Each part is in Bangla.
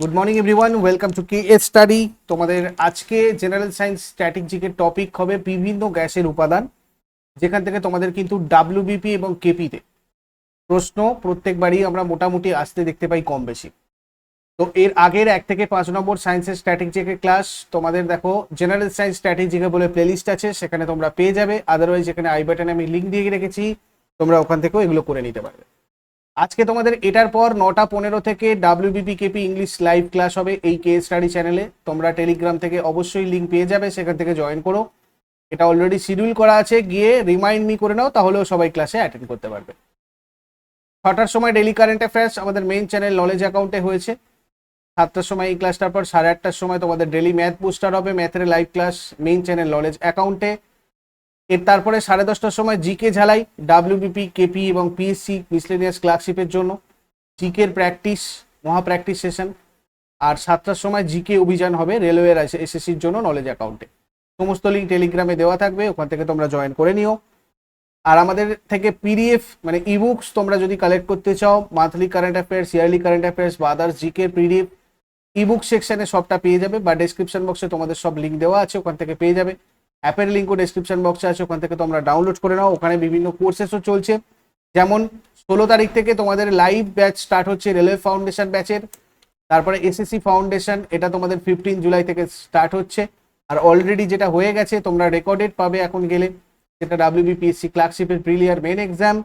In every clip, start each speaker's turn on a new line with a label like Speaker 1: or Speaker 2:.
Speaker 1: Good morning everyone welcome to K study তোমাদের আজকে জেনারেল সায়েন্স স্ট্র্যাটেজিকের টপিক হবে বিভিন্ন গ্যাসের উপাদান, যেখান থেকে তোমাদের কিন্তু ডাব্লিউবিপি এবং কেপিতে প্রশ্ন প্রত্যেকবারই আমরা মোটামুটি আসতে দেখতে পাই কম বেশি। তো এর আগের এক থেকে পাঁচ নম্বর সায়েন্সের স্ট্র্যাটেজিকের ক্লাস তোমাদের দেখো জেনারেল সায়েন্স স্ট্র্যাটেজিকে বলে প্লেলিস্ট আছে, সেখানে তোমরা পেয়ে যাবে। আদারওয়াইজ এখানে আই বাটনে আমি লিঙ্ক দিয়ে রেখেছি। তোমরা ওখান থেকেও এগুলো করে নিতে পারবে। আজকে তোমাদের এটার পর নটা পনেরো থেকে WBP KP English live class হবে এই কে স্টাডি চ্যানেলে তোমরা টেলিগ্রাম থেকে অবশ্যই লিঙ্ক পেয়ে যাবে, সেখান থেকে জয়েন করো। এটা অলরেডি শিডিউল করা আছে, গিয়ে রিমাইন্ড মি করে নাও, তাহলেও সবাই ক্লাসে অ্যাটেন্ড করতে পারবে। ছটার সময় ডেলি কারেন্ট অ্যাফেয়ার্স আমাদের মেইন চ্যানেল নলেজ অ্যাকাউন্টে হয়েছে। সাতটার সময় এই ক্লাসটার পর সাড়ে আটটার সময় তোমাদের ডেলি ম্যাথ বুস্টার হবে ম্যাথের live class main channel knowledge অ্যাকাউন্টে এর তারপরে সাড়ে দশটার সময় জিকে ঝালাই ডাব্লিউবিপি কেপি এবং পিএসসি মিসলেনিয়াস ক্লার্কশিপের জন্য। জিকের প্র্যাকটিস মহা প্র্যাকটিস সেশন আর সাতটার সময় জিকে অভিযান হবে রেলওয়ের এসএসসির জন্য নলেজ অ্যাকাউন্টে সমস্ত লিঙ্ক টেলিগ্রামে দেওয়া থাকবে, ওখান থেকে তোমরা জয়েন করে নিও। আর আমাদের থেকে পিডিএফ মানে ইবুকস তোমরা যদি কালেক্ট করতে চাও monthly current affairs yearly current affairs বা আদার্স জিকে পিডিএফ ইবুক সেকশনে সবটা পেয়ে যাবে বা ডেসক্রিপশন বক্সে তোমাদের সব লিঙ্ক দেওয়া আছে, ওখান থেকে পেয়ে যাবে। অ্যাপের লিঙ্কও ডেসক্রিপশন বক্সে আছে, ওখান থেকে তোমরা ডাউনলোড করে নাও। ওখানে বিভিন্ন কোর্সেসও চলছে। যেমন ষোলো তারিখ থেকে তোমাদের লাইভ ব্যাচ স্টার্ট হচ্ছে রেলওয়ে ফাউন্ডেশন ব্যাচের তারপরে এসএসসি ফাউন্ডেশন এটা তোমাদের ফিফটিন জুলাই থেকে স্টার্ট হচ্ছে। আর অলরেডি যেটা হয়ে গেছে, তোমরা রেকর্ডেড পাবে এখন গেলে। যেটা ডাব্লিউবিপিএসসি ক্লার্কশিপের প্রিলিয়ার মেন এক্সাম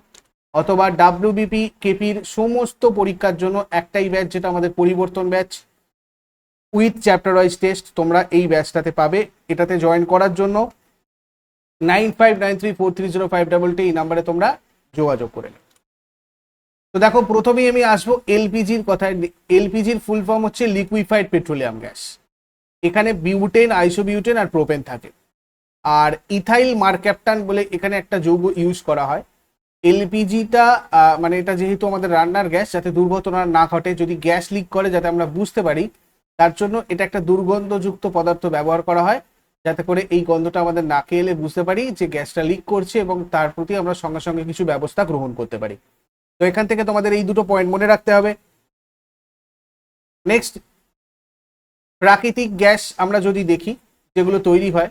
Speaker 1: অথবা ডাব্লিউবিপি কেপির সমস্ত পরীক্ষার জন্য একটাই ব্যাচ যেটা আমাদের পরিবর্তন batch with chapter wise test তোমরা এই ব্যাচটাতে পাবে। এটাতে জয়েন করার জন্য nine five nine three four three zero five double এই নাম্বারে তোমরা যোগাযোগ করে নেবে তো দেখো, প্রথমেই আমি আসব এলপিজির কথায়। এলপিজির ফুল ফর্ম হচ্ছে লিকুইফাইড পেট্রোলিয়াম গ্যাস এখানে বিউটেন আইসোবিউটেন আর প্রোপেন থাকে। আর ইথাইল মার্ক্যাপ্টান বলে এখানে একটা যৌগ ইউজ করা হয়। এলপিজিটা মানে এটা যেহেতু আমাদের রান্নার গ্যাস যাতে দুর্ঘটনা না ঘটে, যদি গ্যাস লিক করে, যাতে আমরা বুঝতে পারি তার জন্য এটা একটা দুর্গন্ধযুক্ত পদার্থ ব্যবহার করা হয়, যাতে করে এই গন্ধটা আমাদের নাকে এলে বুঝতে পারি যে গ্যাসটা লিক করছে এবং তার প্রতি আমরা সঙ্গে সঙ্গে কিছু ব্যবস্থা গ্রহণ করতে পারি। তো এখান থেকে তোমাদের এই দুটো পয়েন্ট মনে রাখতে হবে। নেক্সট প্রাকৃতিক গ্যাস আমরা যদি দেখি, যেগুলো তৈরি হয়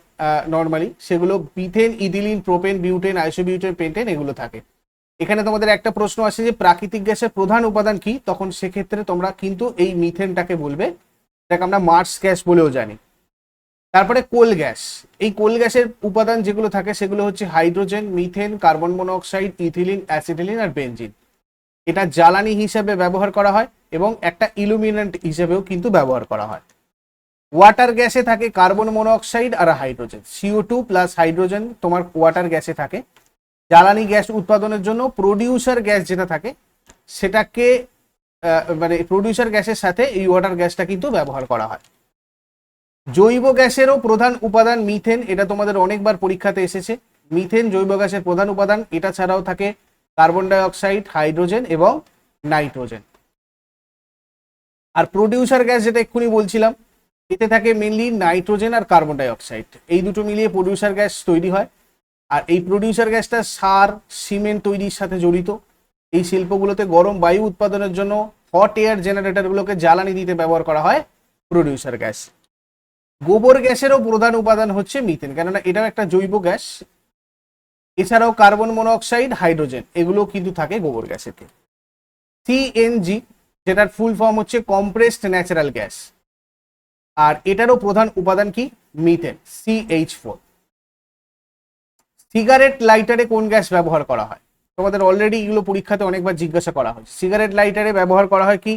Speaker 1: নর্মালি সেগুলো বিথেন ethylene propane butane isobutane pentane এগুলো থাকে। এখানে তোমাদের একটা প্রশ্ন আসে যে প্রাকৃতিক গ্যাসের প্রধান উপাদান কি? তখন সেক্ষেত্রে তোমরা কিন্তু এই মিথেনটাকে বলবে এটাকে আমরা মার্স গ্যাস বলেও জানি। তারপরে কোল গ্যাস এই কোল গ্যাসের উপাদান যেগুলো থাকে, সেগুলো হচ্ছে hydrogen methane carbon monoxide ethylene acetylene আর বেনজিন এটা জ্বালানি হিসাবে ব্যবহার করা হয় এবং একটা ইলুমিনেন্ট হিসেবেও কিন্তু ব্যবহার করা হয়। ওয়াটার গ্যাসে থাকে কার্বন মনোক্সাইড আর hydrogen CO two plus hydrogen তোমার ওয়াটার গ্যাসে থাকে। জ্বালানি গ্যাস উৎপাদনের জন্য প্রডিউসার গ্যাস যেটা থাকে, সেটাকে মানে প্রডিউসার গ্যাসের সাথে এই ওয়াটার গ্যাসটা কিন্তু ব্যবহার করা হয়। জৈব গ্যাসেরও প্রধান উপাদান মিথেন এটা তোমাদের অনেকবার পরীক্ষাতে এসেছে। মিথেন জৈব গ্যাসের প্রধান উপাদান, এটা ছাড়াও থাকে কার্বন ডাইঅক্সাইড হাইড্রোজেন এবং নাইট্রোজেন আর প্রডিউসার গ্যাস যেটা এক্ষুনি বলছিলাম, এতে থাকে মেনলি নাইট্রোজেন আর কার্বন ডাইঅক্সাইড এই দুটো মিলিয়ে প্রডিউসার গ্যাস তৈরি হয়। আর এই প্রডিউসার গ্যাসটা সার সিমেন্ট তৈরির সাথে জড়িত। এই শিল্পগুলোতে গরম বায়ু উৎপাদনের জন্য হট এয়ার জেনারেটরগুলোকে জ্বালানি দিতে ব্যবহার করা হয় প্রডিউসার গ্যাস গোবর গ্যাসেরও প্রধান উপাদান হচ্ছে মিথেন কেননা এটাও একটা জৈব গ্যাস। এছাড়াও কার্বন মনোক্সাইড হাইড্রোজেন এগুলো কিন্তু থাকে গোবর গ্যাসের সিএনজি যেটার ফুল ফর্ম হচ্ছে কম্প্রেসড ন্যাচারাল গ্যাস আর এটারও প্রধান উপাদান কি? মিথেন সিএইচ ফোর সিগারেট লাইটারে কোন গ্যাস ব্যবহার করা হয়? তোমাদের অলরেডি এগুলো পরীক্ষাতে অনেকবার জিজ্ঞাসা করা হয়। সিগারেট লাইটারে ব্যবহার করা হয় কি?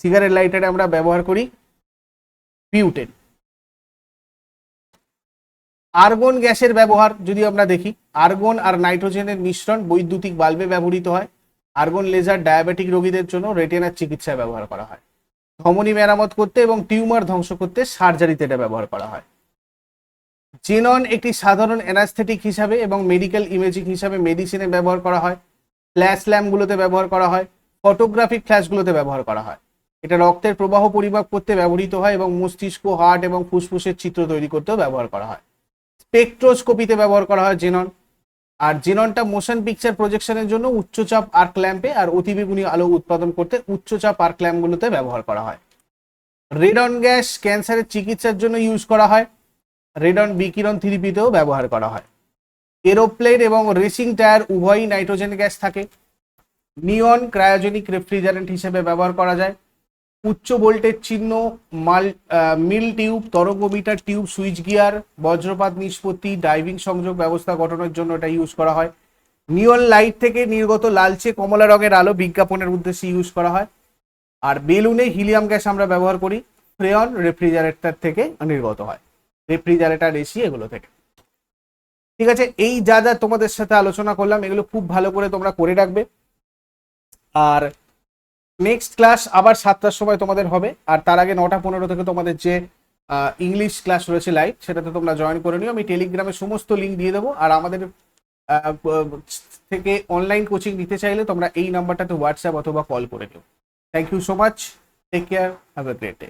Speaker 1: সিগারেট লাইটারে আমরা ব্যবহার করি বিউটেন আর্গন গ্যাসের ব্যবহার যদি আমরা দেখি আর্গন আর নাইট্রোজেনের মিশ্রণ বৈদ্যুতিক বাল্বে ব্যবহৃত হয়। আর্গন লেজার ডায়াবেটিক রোগীদের জন্য রেটেনার চিকিৎসায় ব্যবহার করা হয়। ধমনী মেরামত করতে এবং টিউমার ধ্বংস করতে সার্জারিতে এটা ব্যবহার করা হয়। জেনন একটি সাধারণ অ্যানাস্থেটিক হিসাবে এবং মেডিকেল ইমেজিং হিসাবে মেডিসিনে ব্যবহার করা হয়। ফ্ল্যাশ ল্যাম্পগুলোতে ব্যবহার করা হয়। ফটোগ্রাফিক ফ্ল্যাশগুলোতে ব্যবহার করা হয়। এটা রক্তের প্রবাহ পরিমাপ করতে ব্যবহৃত হয় এবং মস্তিষ্ক হার্ট এবং ফুসফুসের চিত্র তৈরি করতেও ব্যবহার করা হয়। স্পেকট্রোস্কোপিতে ব্যবহার করা হয় জেনন আর জেননটা মোশন পিকচার প্রজেকশনের জন্য উচ্চচাপ আর্ক ল্যাম্পে আর অতিবেগুনি আলো উৎপাদন করতে উচ্চচাপ আর্ক ল্যাম্পগুলোতে ব্যবহার করা হয়। রেডন গ্যাস ক্যান্সারের চিকিৎসার জন্য ইউজ করা হয়। রেডন বিকিরণ থেরাপিতেও ব্যবহার করা হয়। এরোপ্লেন এবং রেসিং টায়ার উভয়ই নাইট্রোজেন গ্যাস থাকে। নিয়ন ক্রায়োজেনিক রেফ্রিজারেন্ট হিসেবে ব্যবহার করা যায়। উচ্চ ভোল্টেজ চিহ্ন, মাল মিল টিউব, তরঙ্গমিটার টিউব, সুইচ গিয়ার, বজ্রপাত নিষ্পত্তি, ডাইভিং সংযোগ ব্যবস্থা গঠনের জন্য এটা ইউজ করা হয়। নিয়ন লাইট থেকে নির্গত লালচে কমলা রঙের আলো বিজ্ঞাপনের উদ্দেশ্যে ইউজ করা হয়। আর বেলুনে হিলিয়াম গ্যাস আমরা ব্যবহার করি। ফ্রেয়ন রেফ্রিজারেটর থেকে নির্গত হয়। রেফ্রিজারেটর এসি এগুলো থেকে। ঠিক আছে? এই যা যা তোমাদের সাথে আলোচনা করলাম, এগুলো খুব ভালো করে তোমরা করে রাখবে। আর নেক্সট ক্লাস আবার সাতটার সময় তোমাদের হবে। আর তার আগে নটা পনেরো থেকে তোমাদের যে ইংলিশ ক্লাস রয়েছে লাইভ সেটাতে তোমরা জয়েন করে নিও। আমি টেলিগ্রামে সমস্ত লিঙ্ক দিয়ে দেবো। আর আমাদের থেকে অনলাইন কোচিং নিতে চাইলে তোমরা এই নাম্বারটাতে হোয়াটসঅ্যাপ অথবা কল করে নিও। Thank you so much take care have a great day